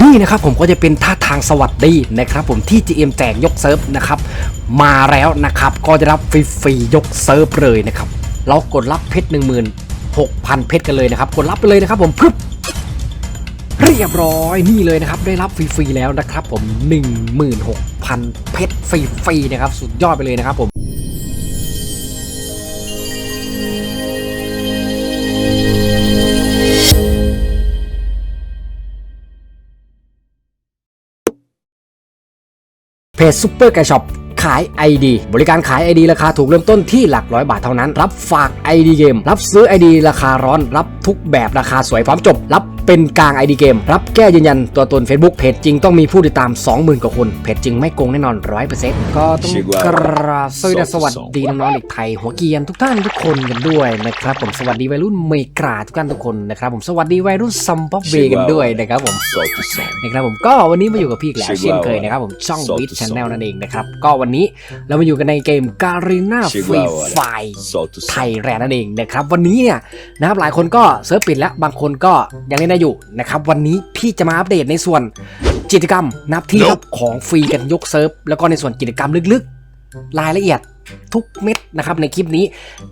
นี่นะครับผมก็จะเป็นท่าทางสวัสดีนะครับผมที่ GM แจกยกเซิร์ฟนะครับมาแล้วนะครับก็จะรับฟรีๆยกเซิร์ฟเลยนะครับเรากดรับเพชร16,000 เพชรกันเลยนะครับกดรับไปเลยนะครับผมพึบเรียบร้อยนี่เลยนะครับได้รับฟรีๆแล้วนะครับผม 16,000 เพชรฟรีๆนะครับสุดยอดไปเลยนะครับผม จซุปเปอร์ไก่ช็อปขาย ID บริการขาย ID ราคาถูกเริ่มต้นที่หลักร้อยบาทเท่านั้น รับฝาก ID เกม รับซื้อ ID ราคาร้อน รับทุกแบบราคาสวยพร้อมจบ รับเป็นกลาง ID เกมรับแก้ยืนยันตัวตน Facebook เพจจริงต้องมีผู้ติดตาม 20,000 กว่าคน เพจจริงไม่โกงแน่นอน 100%ก็ต้องกราบสวัสดีสวัสดีน้องๆเด็กไทย หัวเกรียนทุกท่านทุกคนกันด้วยนะครับผมสวัสดีวัยรุ่นเมกราทุกท่านทุกคนนะครับผมสวัสดีวัยรุ่นซัมป๊อปเวกันด้วยนะครับผม Solta o som. นะครับผมก็วันนี้มาอยู่กับพี่อีกแล้ว Chegou เช่น a เคย hora. นะครับผมช่อง Solta วิ o ท som. ช n แนลนั่นเองนะครับก็วันนี้เรามาอยู่กันในเกมการีนา Chegou ฟรี a hora. ไฟ Solta o ไท som. ยแรนด์นั่นเองนะครับวันนี้เนี่ยนะครับหลายคนก็เซิร์ฟปิดแล้วบางคนก็ยังเล่นได้อยู่นะครับวันนี้พี่จะมาอัปเดตในส่วนกิจกรรมนับที่รับของฟรีกันยกเซิร์ฟแล้วก็ในส่วนกิจกรรมลึกๆ รายละเอียดทุกเม็ดนะครับในคลิปนี้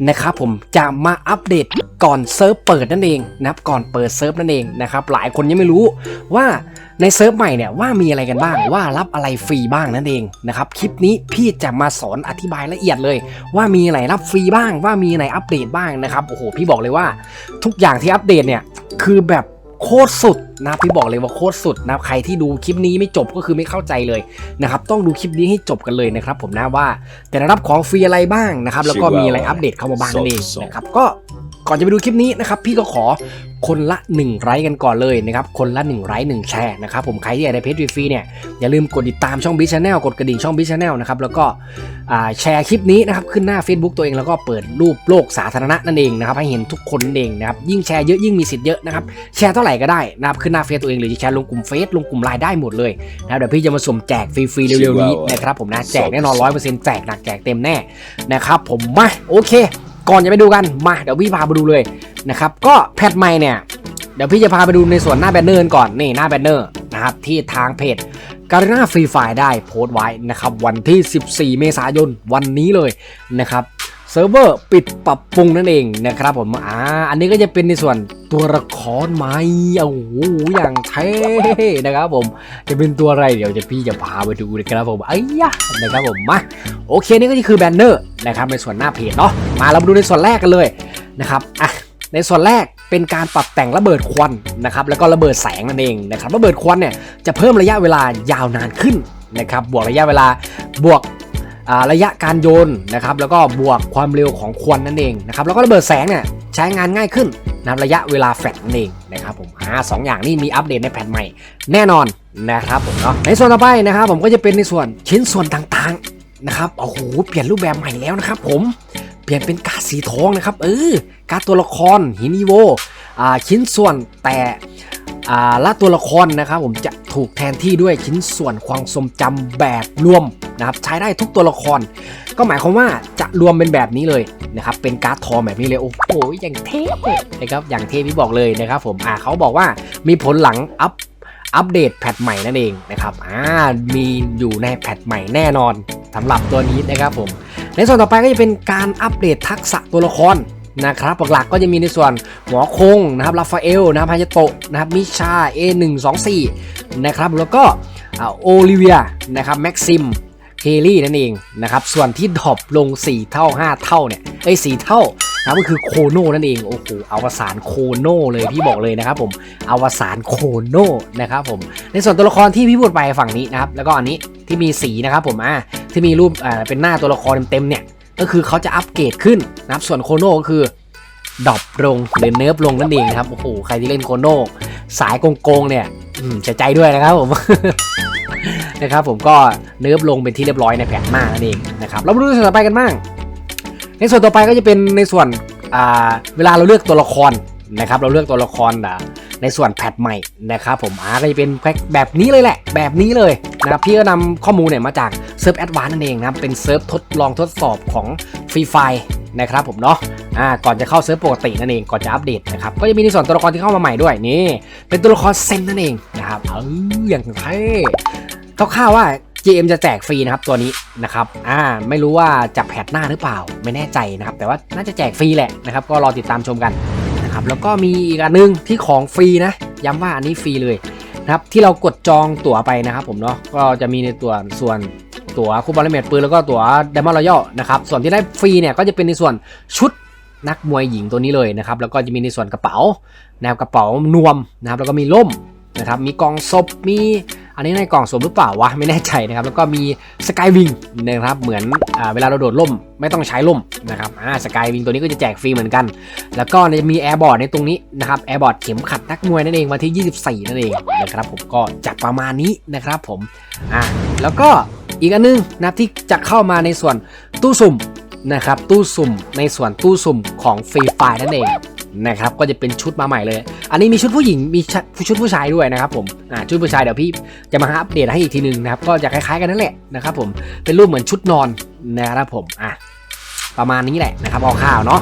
นะครับผมจะมาอัปเดตก่อนเซิร์ฟเปิดนั่นเองนะครับก่อนเปิดเซิร์ฟนั่นเองนะครับหลายคนยังไม่รู้ว่าในเซิร์ฟใหม่เนี่ยว่ามีอะไรกันบ้างว่ารับอะไรฟรีบ้างนั่นเองนะครับคลิปนี้พี่จะมาสอนอธิบายละเอียดเลย ว่ามีอะไรรับฟรีบ้าง ว่ามีอะไรอัปเดตบ้างนะครับโอ้โหพี่บอกเลยว่า ทุกอย่างที่อัปเดตเนี่ยคือแบบ โคตรสุดนะพี่บอกเลยว่าโคตรสุดนะใครที่ดูคลิปนี้ไม่จบก็คือไม่เข้าใจเลยนะครับต้องดูคลิปนี้ให้จบกันเลยนะครับผมนะว่าจะได้รับของฟรีอะไรบ้างนะครับแล้วก็มีอะไรอัปเดตเข้ามาบ้างนั่นเองนะครับก็ก่อนจะไปดูคลิปนี้นะครับพี่ก็ขอ คนละ 1 ไลค์กันก่อนเลยนะครับ คนละ 1 ไลค์1แชร์นะครับผมใครที่อยากได้เพจฟรีๆเนี่ยอย่าลืมกดติดตามช่องบิชแนลกดกระดิ่งช่องบิชแนลนะครับแล้วก็อ่าแชร์คลิปนี้นะครับขึ้นหน้า Facebook ตัวเองแล้วก็เปิดรูปโลกสาธารณะนั่นเองนะครับให้เห็นทุกคนนั่นเองนะครับยิ่งแชร์เยอะยิ่งมีสิทธิ์เยอะนะครับแชร์เท่าไหร่ก็ได้นะครับขึ้นหน้าเฟซตัวเองหรือจะแชร์ลงกลุ่มเฟซลงกลุ่มไลน์ได้หมดเลยนะครับเดี๋ยวพี่จะมาสุ่มแจกฟรีๆเร็วๆนี้นะครับผมนะแจกแน่นอนร้อยเปอร์เซ็นต์แจกหนักแจกเต็มแน่นะครับผมมาโอเค ก่อนจะไปดูกันมาเดี๋ยวพี่พาไปดูเลยนะครับก็แพทใหม่เนี่ยเดี๋ยวพี่จะพาไปดูในส่วนหน้าแบนเนอร์ก่อนนี่หน้าแบนเนอร์นะครับที่ทางเพจการีนาฟรีไฟได้โพสต์ไว้นะครับวันที่ 14 เมษายนวันนี้เลยนะครับ เซิร์ฟเวอร์ปิดปรับปรุงนั่นเองนะครับผมอ่าอันนี้ก็จะเป็นในส่วนตัวละครใหม่โอ้โหอย่างเท่นะครับผมจะเป็นตัวอะไรเดี๋ยวจะพี่จะพาไปดูนะครับผมไอ้ยะนะครับผมมาโอเคนี่ก็คือแบนเนอร์นะครับในส่วนหน้าเพจเนาะมาเรามาดูในส่วนแรกกันเลยนะครับอะในส่วนแรกเป็นการปรับแต่งระเบิดควันนะครับแล้วก็ระเบิดแสงนั่นเองนะครับระเบิดควันเนี่ยจะเพิ่มระยะเวลายาวนานขึ้นนะครับบวกระยะเวลาบวก ระยะการโยนนะครับแล้วก็บวกความเร็วของควันนั่นเองนะครับแล้วก็ระเบิดแสงเนี่ยใช้งานง่ายขึ้นนะครับระยะเวลาแฟลชนั่นเองนะครับผมอ่าสองอย่างนี้มีอัปเดตในแผ่นใหม่แน่นอนนะครับผมเนาะในส่วนต่อไปนะครับผมก็จะเป็นในส่วนชิ้นส่วนต่างๆนะครับโอ้โหเปลี่ยนรูปแบบใหม่แล้วนะครับผมเปลี่ยนเป็นการสีทองนะครับเออการตัวละครฮินิโวอ่าชิ้นส่วนแต่ อ่าละตัวละครนะครับผมจะถูกแทนที่ด้วยชิ้นส่วนความทรงจำแบบรวมนะครับใช้ได้ทุกตัวละคร ก็หมายความว่าจะรวมเป็นแบบนี้เลยนะครับเป็นการ์ดทองแบบนี้เลยโอ้โหอย่างเท่นะครับอย่างเท่พี่บอกเลยนะครับผมอ่าเขาบอกว่ามีผลหลังอัพอัปเดตแพทใหม่นั่นเองนะครับอ่ามีอยู่ในแพทใหม่แน่นอนสำหรับตัวนี้นะครับผมในส่วนต่อไปก็จะเป็นการอัปเดตทักษะตัวละคร นะครับหลักๆก็จะมีในส่วนหัวคงนะครับราฟาเอลนะครับฮายโตะนะครับมิชา A124 นะครับแล้วก็โอลิเวียนะครับแม็กซิมเคลลี่นั่นเองนะครับส่วนที่ดรอปลง 4 เท่า 5 เท่าเนี่ยไอ้ย4เท่านะก็คือโคโนนั่นเองโอ้โหอวสานโคโนเลยพี่บอกเลยนะครับผมอวสานโคโนนะครับผมในส่วนตัวละครที่พี่พูดไปฝั่งนี้นะครับแล้วก็อันนี้ที่มีสีนะครับผมอ่าที่มีรูปอ่าเป็นหน้าตัวละครเต็มๆเนี่ยก็คือเขาจะอัปเกรดขึ้นนะครับส่วนโคโน่ก็คือ ดรอปลงหรือเนิร์ฟลงนั่นเองนะครับโอ้โหใครที่เล่นโคโน่สายโกงๆเนี่ยอืมเสียใจด้วยนะครับผมนะครับผมก็เนิร์ฟลงเป็นที่เรียบร้อยในแผนหน้านั่นเองนะครับเรามาดูส่วนต่อไปกันบ้างในส่วนต่อไปก็จะเป็นในส่วนเวลาเราเลือกตัวละครนะครับ เราเลือกตัวละครในส่วนแพทใหม่นะครับผมอ่าก็จะเป็นแพ็คแบบนี้เลยแหละ แบบนี้เลยนะครับพี่ก็นำข้อมูลเนี่ยมาจากเซิร์ฟแอดวานนั่นเองนะครับเป็นเซิร์ฟทดลองทดสอบของฟรีไฟนะครับผมเนาะ อ่าก่อนจะเข้าเซิร์ฟปกตินั่นเองก่อนจะอัปเดตนะครับก็จะมีในส่วนตัวละครที่เข้ามาใหม่ด้วยนี่เป็นตัวละครเซนนั่นเองนะครับเอออย่างเท่คร่าวๆว่า GM จะแจกฟรีนะครับตัวนี้นะครับ อ่า ไม่รู้ว่าจะแพทหน้าหรือเปล่า ไม่แน่ใจนะครับ แต่ว่าน่าจะแจกฟรีแหละนะครับ ก็รอติดตามชมกันนะครับ แล้วก็มีอีกอันนึงที่ของฟรีนะ ย้ำว่าอันนี้ฟรีเลยนะครับ ที่เรากดจองตั๋วไปนะครับผมเนาะ ก็จะมีในตัวส่วนตั๋วคูปองเลเมตปืนแล้วก็ตั๋วเดมอนรอยัลนะครับ ส่วนที่ได้ฟรีเนี่ยก็จะเป็นในส่วนชุด นักมวยหญิงตัวนี้เลยนะครับแล้วก็จะมีในส่วนกระเป๋านะครับกระเป๋านวมนะครับแล้วก็มีล่มนะครับมีกล่องศพมีอันนี้ในกล่องสวมหรือเปล่าวะไม่แน่ใจนะครับแล้วก็มีสกายวิงนะครับเหมือนอเวลาเราโดดล่มไม่ต้องใช้ล่มนะครับอ่าสกายวิงตัวนี้ก็จะแจกฟรีเหมือนกัน แล้วก็จะมีแอร์บอร์ดในตรงนี้นะครับแอร์บอร์ดเข็มขัดนักมวยนั่นเองวันที่ 24 นั่นเองนะครับผมก็จัดประมาณนี้นะครับผมอ่าแล้วก็อีกอันนึงนะครับที่จะเข้ามาในส่วนตู้สุ่ม นะครับตู้สุ่มในส่วนตู้สุ่มของฟรีไฟนั่นเองนะครับก็จะเป็นชุดมาใหม่เลย อันนี้มีชุดผู้หญิงมีชุดผู้ชายด้วยนะครับผมอ่าชุดผู้ชายเดี๋ยวพี่จะมาอัปเดตให้อีกทีหนึงนะครับก็จะคล้ายๆกันนั่นแหละนะครับผมเป็นรูปเหมือนชุดนอนนะครับผมอะประมาณนี้แหละนะครับเอาข่าวเนาะ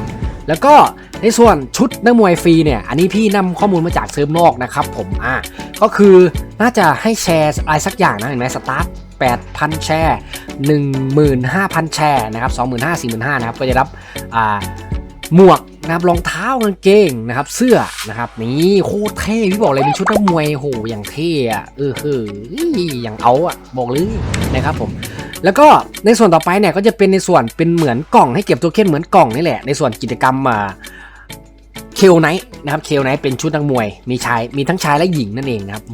แล้วก็ในส่วนชุดนักมวยฟรีเนี่ย อันนี้พี่นำข้อมูลมาจากเซิร์ฟนอกนะครับผมอะก็คือน่าจะให้แชร์อะไรสักอย่างนะเห็นไหมสตาร์ท 8,000 แชร์ 15,000 แชร์นะครับ25,000 45,000นะครับก็จะรับอ่าหมวกนะครับรองเท้ากางเกงนะครับ เสื้อนะครับนี่โคตรเท่พี่บอกเลยเป็นชุดนักมวยโหอย่างเท่อะเออเฮ้ยอย่างเอาอะบอกเลยนะครับผมแล้วก็ในส่วนต่อไปเนี่ยก็จะเป็นในส่วนเป็นเหมือนกล่องให้เก็บตัวเค็นเหมือนกล่องนี่แหละ ในส่วนกิจกรรมมาเคลไนท์นะครับเคลไนท์เป็นชุดนักมวยมีชายมีทั้งชายและหญิงนั่นเองนะครับ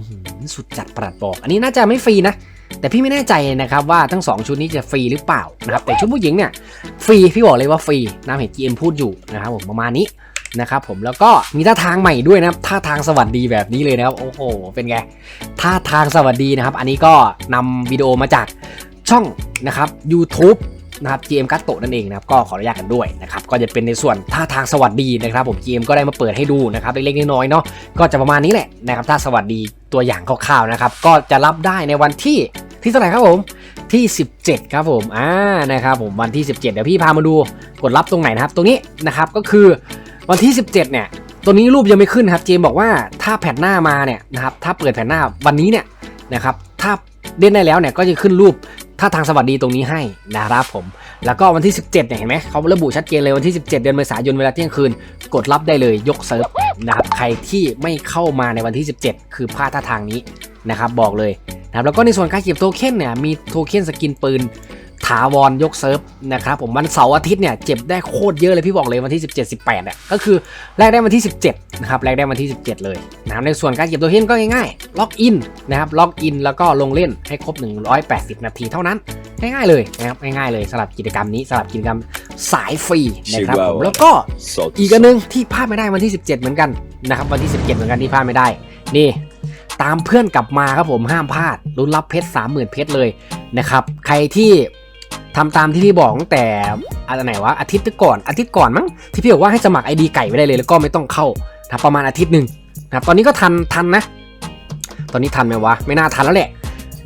สุดจัดประหลัดบอก อันนี้น่าจะไม่ฟรีนะ แต่พี่ไม่แน่ใจนะครับว่าทั้งสองชุดนี้จะฟรีหรือเปล่านะครับแต่ชุดผู้หญิงเนี่ยฟรีพี่บอกเลยว่าฟรีนะเห็น GM พูดอยู่นะครับผมประมาณนี้นะครับผมแล้วก็มีท่าทางใหม่ด้วยนะครับท่าทางสวัสดีแบบนี้เลยนะครับโอ้โหเป็นไงท่าทางสวัสดีนะครับ อันนี้ก็นำวิดีโอมาจากช่องนะครับ YouTube นะครับ GM กัตโตนั่นเองนะครับก็ขออนุญาตกันด้วยนะครับก็จะเป็นในส่วนท่าทางสวัสดีนะครับผม GM ก็ได้มาเปิดให้ดูนะครับเล็กๆน้อยๆเนาะก็จะประมาณนี้แหละนะครับถ้าสวัสดีตัวอย่างคร่าวๆนะครับก็จะรับได้ในวันที่ ที่เท่าไหร่ครับผมที่ 17 ครับผมอ่านะครับผมวันที่ 17 เดี๋ยวพี่พามาดูกดรับตรงไหนนะครับ ตรงนี้นะครับก็คือวันที่ 17 เนี่ยตัวนี้รูปยังไม่ขึ้นครับเจมบอกว่าถ้าแผ่นหน้ามาเนี่ยนะครับถ้าเปิดแผ่นหน้าวันนี้เนี่ยนะครับถ้าเล่นได้แล้วเนี่ยก็จะขึ้นรูป ถ้าทางสวัสดีตรงนี้ให้นะครับผม แล้วก็วันที่ 17เนี่ยเห็นไหมเขาระบุชัดเจนเลยวันที่ 17 เดือนเมษายนเวลาเที่ยงคืน กดรับได้เลยยกเซิร์ฟนะครับใครที่ไม่เข้ามาในวันที่ 17 คือพลาดท่าทางนี้นะครับบอกเลยนะครับแล้วก็ในส่วนการเก็บโทเค็นเนี่ยมีโทเค็นสกินปืน ถาวรยกเซิร์ฟนะครับผมวันเสาร์อาทิตย์เนี่ยเจ็บได้โคตรเยอะเลยพี่บอกเลยวันที่ 17 18เนี่ยก็คือแลกได้วันที่ 17นะครับแลกได้วันที่ 17 เลยนะครับในส่วนการเก็บโทเค็นก็ง่ายๆล็อกอินนะครับล็อกอินแล้วก็ลงเล่นให้ครบ 180 นาทีเท่านั้นง่ายๆเลยนะครับง่ายๆเลยสำหรับกิจกรรมนี้สำหรับกิจกรรมสายฟรีนะครับผมแล้วก็ Salty อีกอันหนึงที่พลาดไม่ได้วันที่ 17 เหมือนกันนะครับวันที่ 17 เหมือนกันที่พลาดไม่ได้นี่ตามเพื่อนกลับมาครับผมห้ามพลาดลุ้นรับเพชร30,000 เพชรเลยนะครับใครที่ ทำตามที่พี่บอกตั้งแต่อะไรไหนวะอาทิตย์ก่อนอาทิตย์ก่อนมั้งที่พี่บอกว่าให้สมัคร ID ไก่ไว้ได้เลยแล้วก็ไม่ต้องเข้านะประมาณอาทิตย์หนึ่งนะครับตอนนี้ก็ทันทันนะ ตอนนี้ทันไหมวะไม่น่าทันแล้วแหละ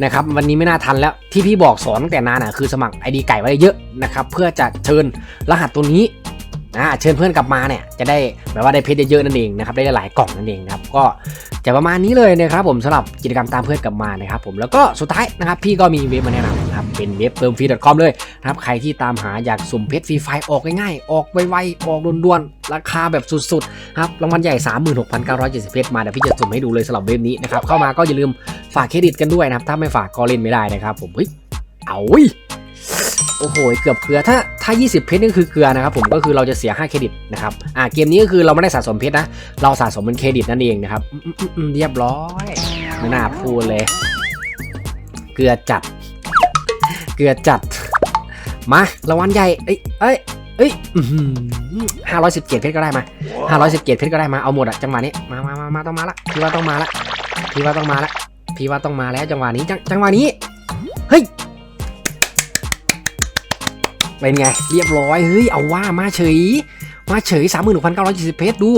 นะครับวันนี้ไม่น่าทันแล้วที่พี่บอกสอนตั้งแต่นานอะคือสมัคร ID ไก่ไว้เยอะนะครับเพื่อจะเชิญรหัสตัวนี้ อ่าเชิญเพื่อนกลับมาเนี่ยจะได้แบบว่าได้เพชรเยอะๆนั่นเองนะครับได้หลายกล่องนั่นเองนะครับก็จะประมาณนี้เลยนะครับผมสำหรับกิจกรรมตามเพื่อนกลับมานะครับผมแล้วก็สุดท้ายนะครับพี่ก็มีเว็บมาแนะนำนะครับเป็นเว็บเติมฟรี .com เลยนะครับใครที่ตามหาอยากสุ่มเพชรฟรีไฟล์ออกง่ายๆออกไวๆออกด่วนๆราคาแบบสุดๆครับรางวัลใหญ่ 36,970เพชรมาเดี๋ยวพี่จะสุ่มให้ดูเลยสำหรับเว็บนี้นะครับเข้ามาก็อย่าลืมฝากเครดิตกันด้วยนะครับถ้าไม่ฝากก็เล่นไม่ได้นะครับผมเฮ้ยเอาเว้ย โอ้โห เกือบเกลือ ถ้าถ้า 20 เพชรนี่คือเกลือนะครับผม ก็คือเราจะเสีย 5 เครดิตนะครับ อ่า เกมนี้ก็คือเราไม่ได้สะสมเพชรนะ เราสะสมเป็นเครดิตนั่นเองนะครับเรียบร้อย ไม่น่าพูดเลย เกลือจัด เกลือจัด มารางวัลใหญ่ เอ้ย เอ้ยเอ้ยห้าร้อยสิบเจ็ดเพชรก็ได้มาห้าร้อยสิบเจ็ดเพชรก็ได้มา เอาหมดอะจังหวะนี้ มามามามาต้องมาละ พี่ว่าต้องมาละ พี่ว่าต้องมาละ พี่ว่าต้องมาแล้วจังหวะนี้ จังจังหวะนี้ เฮ้ย เป็นไง เรียบร้อย เฮ้ย เอาว่ามาเฉย มาเฉย 3 6 9 7 0 เพชรดู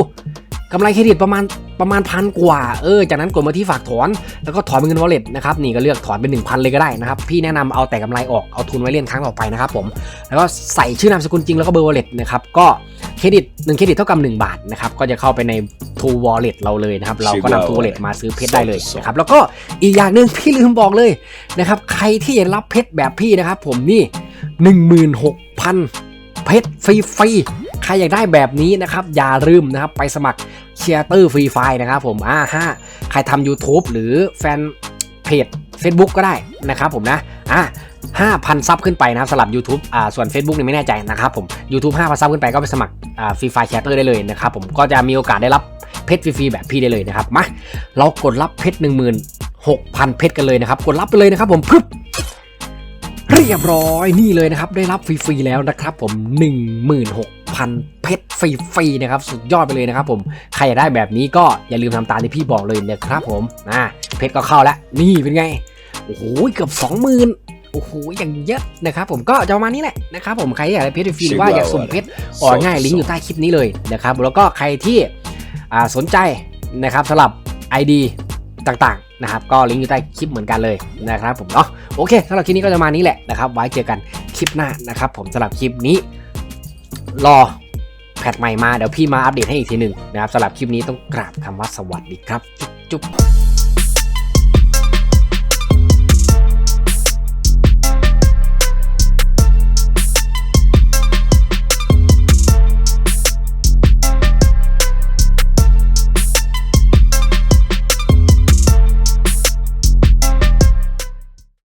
กำไรเครดิตประมาณประมาณพันกว่า เออ จากนั้นกดมาที่ฝากถอน แล้วก็ถอนเป็นเงิน wallet นะครับ นี่ก็เลือกถอนเป็น 1,000 เลยก็ได้นะครับ พี่แนะนำเอาแต่กำไรออก เอาทุนไว้เล่นครั้งต่อไปนะครับผม แล้วก็ใส่ชื่อนามสกุลจริงแล้วก็เบอร์ wallet นะครับ ก็เครดิต1เครดิตเท่ากับ 1 บาทนะครับ ก็จะเข้าไปใน True Wallet เราเลยนะครับ เราก็นำ True Wallet มาซื้อเพชรได้เลยนะครับ แล้วก็อีกอย่างหนึ่งพี่ลืมบอกเลยนะครับ ใครที่อยากรับเพชรแบบพี่นะครับ ผมนี่ 16,000 เพชรฟรีๆใครอยากได้แบบนี้นะครับ อย่าลืมนะครับไปสมัครเชียร์เตอร์ฟรีไฟนะครับผมอ่าห้าใครทำ YouTube หรือแฟนเพจ Facebook ก็ได้นะครับผมนะอะ5,000 ซับขึ้นไปนะครับสำหรับ YouTube อ่าส่วน Facebook นี่ไม่แน่ใจนะครับผม YouTube 5,000 ซับขึ้นไปก็ไปสมัครอ่าฟรีไฟแคเตอร์ได้เลยนะครับผมก็จะมีโอกาสได้รับเพชรฟรีๆแบบพี่ได้เลยนะครับมาเรากดรับเพชร16,000 เพชรกันเลยนะครับ กดรับไปเลยนะครับผมพึบ เรียบร้อยนี่เลยนะครับ ได้รับฟรีๆแล้วนะครับผม 16,000 เพชรฟรีๆนะครับ สุดยอดไปเลยนะครับผมใครอยากได้แบบนี้ก็อย่าลืมทำตามที่พี่บอกเลยนะครับผมอ่าเพชรก็เข้าแล้ว นี่เป็นไง โอ้โหเกือบ 20,000โอ้โห อย่างเยอะนะครับผมก็จะประมาณนี้แหละนะครับผมใครอยากได้เพชรฟรีๆหรือว่าอยากสุ่มเพชรออกง่ายลิงก์อยู่ใต้คลิปนี้เลยนะครับแล้วก็ใครที่อ่าสนใจนะครับสำหรับ ID ต่างๆนะครับก็ลิงก์อยู่ใต้คลิปเหมือนกันเลยนะครับผมเนาะโอเคสำหรับคลิปนี้ก็จะมานี้แหละนะครับไว้เจอกันคลิปหน้านะครับผมสำหรับคลิปนี้ รอแพทใหม่มาเดี๋ยวพี่มาอัปเดตให้อีกทีหนึ่งนะครับสำหรับคลิปนี้ต้องกราบคำว่าสวัสดีครับ จุ๊บ